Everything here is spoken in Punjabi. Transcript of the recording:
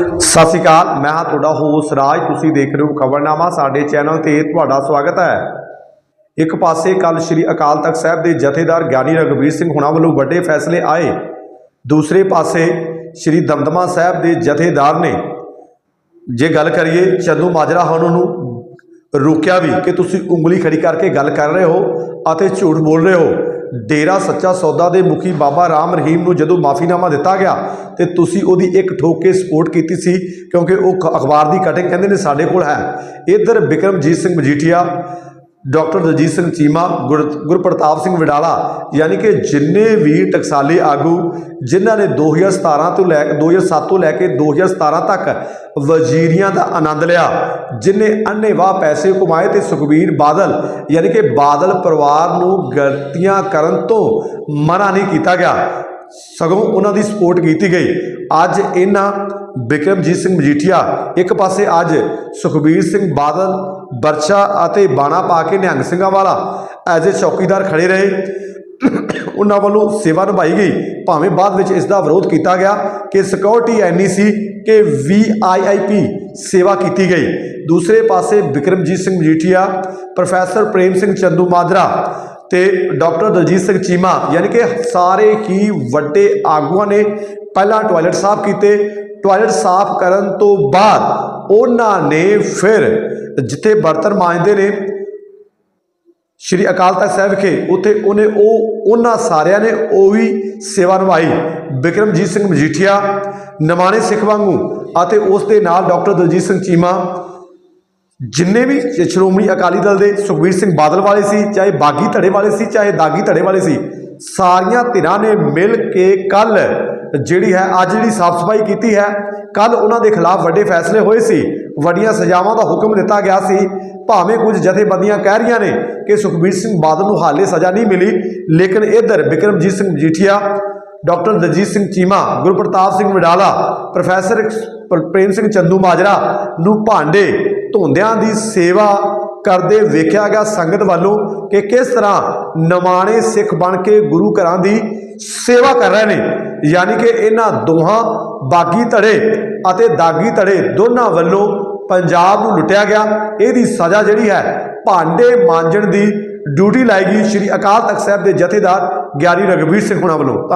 ਸਤਿ ਸ਼੍ਰੀ ਅਕਾਲ, ਮੈਂ ਹਾਂ ਤੁਹਾਡਾ ਹੋਸ ਰਾਜ, ਤੁਸੀਂ ਦੇਖ ਰਹੇ ਹੋ ਖਬਰਨਾਮਾ, ਸਾਡੇ ਚੈਨਲ ਤੇ ਤੁਹਾਡਾ ਸਵਾਗਤ ਹੈ। ਇੱਕ ਪਾਸੇ ਕੱਲ ਸ੍ਰੀ ਅਕਾਲ ਤਖਤ ਸਾਹਿਬ ਦੇ ਜਥੇਦਾਰ ਗਿਆਨੀ ਰਘਬੀਰ ਸਿੰਘ ਹੁਣਾਂ ਵੱਲੋਂ ਵੱਡੇ ਫੈਸਲੇ ਆਏ। ਦੂਸਰੇ ਪਾਸੇ ਸ੍ਰੀ ਦਮਦਮਾ ਸਾਹਿਬ ਦੇ ਜਥੇਦਾਰ ਨੇ, ਜੇ ਗੱਲ ਕਰੀਏ ਚੰਦੂ ਮਾਜਰਾ ਹਨ ਨੂੰ ਰੋਕਿਆ ਵੀ ਕਿ ਤੁਸੀਂ ਉਂਗਲੀ ਖੜੀ ਕਰਕੇ ਗੱਲ ਕਰ ਰਹੇ ਹੋ ਅਤੇ ਝੂਠ ਬੋਲ ਰਹੇ ਹੋ। ਡੇਰਾ ਸੱਚਾ ਸੌਦਾ ਦੇ ਮੁਖੀ ਬਾਬਾ ਰਾਮ ਰਹੀਮ ਨੂੰ ਜਦੋਂ ਮਾਫੀਨਾਮਾ ਦਿੱਤਾ ਗਿਆ ਤੇ ਤੁਸੀਂ ਉਹਦੀ ਇੱਕ ਠੋਕ ਕੇ ਸਪੋਰਟ ਕੀਤੀ ਸੀ, ਕਿਉਂਕਿ ਉਹ ਅਖਬਾਰ ਦੀ ਕਟਿੰਗ ਕਹਿੰਦੇ ਨੇ ਸਾਡੇ ਕੋਲ ਹੈ। ਇਧਰ ਬਿਕਰਮਜੀਤ ਸਿੰਘ ਮਜੀਠੀਆ ਡਾਕਟਰ ਦਲਜੀਤ ਸਿੰਘ ਚੀਮਾ, ਗੁਰ ਗੁਰਪ੍ਰਤਾਪ ਸਿੰਘ ਵਿਡਾਲਾ, ਯਾਨੀ ਕਿ ਜਿੰਨੇ ਵੀ ਟਕਸਾਲੀ ਆਗੂ ਜਿਨ੍ਹਾਂ ਨੇ 2017 ਤੋਂ ਲੈ ਕੇ 2007 ਤੋਂ ਲੈ ਕੇ 2017 ਤੱਕ ਵਜ਼ੀਰੀਆਂ ਦਾ ਆਨੰਦ ਲਿਆ ਜਿਨ੍ਹਾਂ ਅੰਨ੍ਹੇਵਾਹ ਪੈਸੇ ਕਮਾਏ ਤੇ ਸੁਖਬੀਰ ਬਾਦਲ, ਯਾਨੀ ਕਿ ਬਾਦਲ ਪਰਿਵਾਰ ਨੂੰ ਗਲਤੀਆਂ ਕਰਨ ਤੋਂ ਮਨਾ ਨਹੀਂ ਕੀਤਾ ਗਿਆ। ਸਗੋਂ ਉਹਨਾਂ ਦੀ ਸਪੋਰਟ ਕੀਤੀ ਗਈ। ਅੱਜ ਇਹਨਾਂ ਬਿਕਰਮਜੀਤ ਸਿੰਘ ਮਜੀਠੀਆ ਇੱਕ ਪਾਸੇ ਅੱਜ ਸੁਖਬੀਰ ਸਿੰਘ ਬਾਦਲ ਬਰਛਾ ਅਤੇ ਬਾਣਾ ਪਾ ਕੇ ਨਿਹੰਗ ਸਿੰਘਾਂ ਵਾਲਾ ਐਜ਼ ਏ ਚੌਕੀਦਾਰ ਖੜੇ ਰਹੇ। ਉਹਨਾਂ ਵੱਲੋਂ ਸੇਵਾ ਨਿਭਾਈ ਗਈ। ਭਾਵੇਂ ਬਾਅਦ ਵਿੱਚ ਇਸ ਦਾ ਵਿਰੋਧ ਕੀਤਾ ਗਿਆ ਕਿ ਸਿਕਿਉਰਿਟੀ ਐਨੀ ਸੀ ਕਿ ਵੀਆਈਆਈਪੀ ਸੇਵਾ ਕੀਤੀ ਗਈ। ਦੂਸਰੇ ਪਾਸੇ ਬਿਕਰਮਜੀਤ ਸਿੰਘ ਮਜੀਠੀਆ, ਪ੍ਰੋਫੈਸਰ ਪ੍ਰੇਮ ਸਿੰਘ ਚੰਦੂ ਮਾਜਰਾ ਤੇ ਡਾਕਟਰ ਦਲਜੀਤ ਸਿੰਘ ਚੀਮਾ, ਯਾਨੀ ਕਿ ਸਾਰੇ ਹੀ ਵੱਡੇ ਆਗੂਆਂ ਨੇ ਪਹਿਲਾਂ ਟਾਇਲਟ ਸਾਫ਼ ਕੀਤੇ। ਟਾਇਲਟ ਸਾਫ਼ ਕਰਨ ਤੋਂ ਬਾਅਦ ਉਹਨਾਂ ਨੇ ਫਿਰ ਜਿੱਥੇ ਬਰਤਨ ਮਾਂਜਦੇ ਨੇ, ਸ਼੍ਰੀ ਅਕਾਲ ਤਖਤ ਸਾਹਿਬ ਵਿਖੇ ਉੱਥੇ ਉਹਨੇ ਉਹ, ਉਹਨਾਂ ਸਾਰਿਆਂ ਨੇ ਉਹ ਵੀ ਸੇਵਾ ਨਿਭਾਈ। ਬਿਕਰਮਜੀਤ ਸਿੰਘ ਮਜੀਠੀਆ ਨਮਾਣੇ ਸਿੱਖ ਵਾਂਗੂ ਅਤੇ ਉਸ ਦੇ ਨਾਲ ਡਾਕਟਰ ਦਲਜੀਤ ਸਿੰਘ ਚੀਮਾ, ਜਿੰਨੇ ਵੀ ਸ਼੍ਰੋਮਣੀ ਅਕਾਲੀ ਦਲ ਦੇ ਸੁਖਬੀਰ ਸਿੰਘ ਬਾਦਲ ਵਾਲੇ ਸੀ, ਚਾਹੇ ਬਾਗੀ ਧੜੇ ਵਾਲੇ ਸੀ, ਚਾਹੇ ਦਾਗੀ ਧੜੇ ਵਾਲੇ ਸੀ, ਸਾਰੀਆਂ ਧਿਰਾਂ ਨੇ ਮਿਲ ਕੇ ਕੱਲ ਜਿਹੜੀ ਹੈ, ਅੱਜ ਜਿਹੜੀ ਸਾਫ਼ ਸਫ਼ਾਈ ਕੀਤੀ ਹੈ ਕੱਲ ਉਹਨਾਂ ਦੇ ਖਿਲਾਫ ਵੱਡੇ ਫੈਸਲੇ ਹੋਏ ਸੀ। ਵੱਡੀਆਂ ਸਜ਼ਾਵਾਂ ਦਾ ਹੁਕਮ ਦਿੱਤਾ ਗਿਆ ਸੀ। ਭਾਵੇਂ ਕੁਝ ਜਥੇਬੰਦੀਆਂ ਕਹਿ ਰਹੀਆਂ ਨੇ ਕਿ ਸੁਖਬੀਰ ਸਿੰਘ ਬਾਦਲ ਨੂੰ ਹਾਲੇ ਸਜ਼ਾ ਨਹੀਂ ਮਿਲੀ, ਲੇਕਿਨ ਇੱਧਰ ਬਿਕਰਮਜੀਤ ਸਿੰਘ ਮਜੀਠੀਆ ਡਾਕਟਰ ਦਲਜੀਤ ਸਿੰਘ ਚੀਮਾ, ਗੁਰਪ੍ਰਤਾਪ ਸਿੰਘ ਵਡਾਲਾ, ਪ੍ਰੋਫੈਸਰ ਪ੍ਰੇਮ ਸਿੰਘ ਚੰਦੂ ਮਾਜਰਾ ਨੂੰ ਭਾਂਡੇ ਧੋਂਦਿਆਂ ਦੀ ਸੇਵਾ ਕਰਦੇ ਵੇਖਿਆ ਗਿਆ ਸੰਗਤ ਵੱਲੋਂ ਕਿ ਕਿਸ ਤਰ੍ਹਾਂ ਨਮਾਣੇ ਸਿੱਖ ਬਣ ਕੇ ਗੁਰੂ ਘਰਾਂ ਦੀ ਸੇਵਾ ਕਰ ਰਹੇ ਨੇ। ਯਾਨੀ ਕਿ ਇਹਨਾਂ ਦੋਹਾਂ ਬਾਗੀ ਧੜੇ ਅਤੇ ਦਾਗੀ ਧੜੇ ਦੋਨਾਂ ਵੱਲੋਂ ਪੰਜਾਬ ਨੂੰ ਲੁੱਟਿਆ ਗਿਆ। ਇਹਦੀ ਸਜ਼ਾ ਜਿਹੜੀ ਹੈ ਭਾਂਡੇ ਮਾਂਜਣ ਦੀ ਡਿਊਟੀ ਲਾਈ ਗਈ। ਸ਼੍ਰੀ ਅਕਾਲ ਤਖਤ ਸਾਹਿਬ ਦੇ ਜਥੇਦਾਰ ਗਿਆਨੀ ਰਘਬੀਰ ਸਿੰਘ ਹੁਣਾਂ ਵੱਲੋਂ। ਧੰਨ-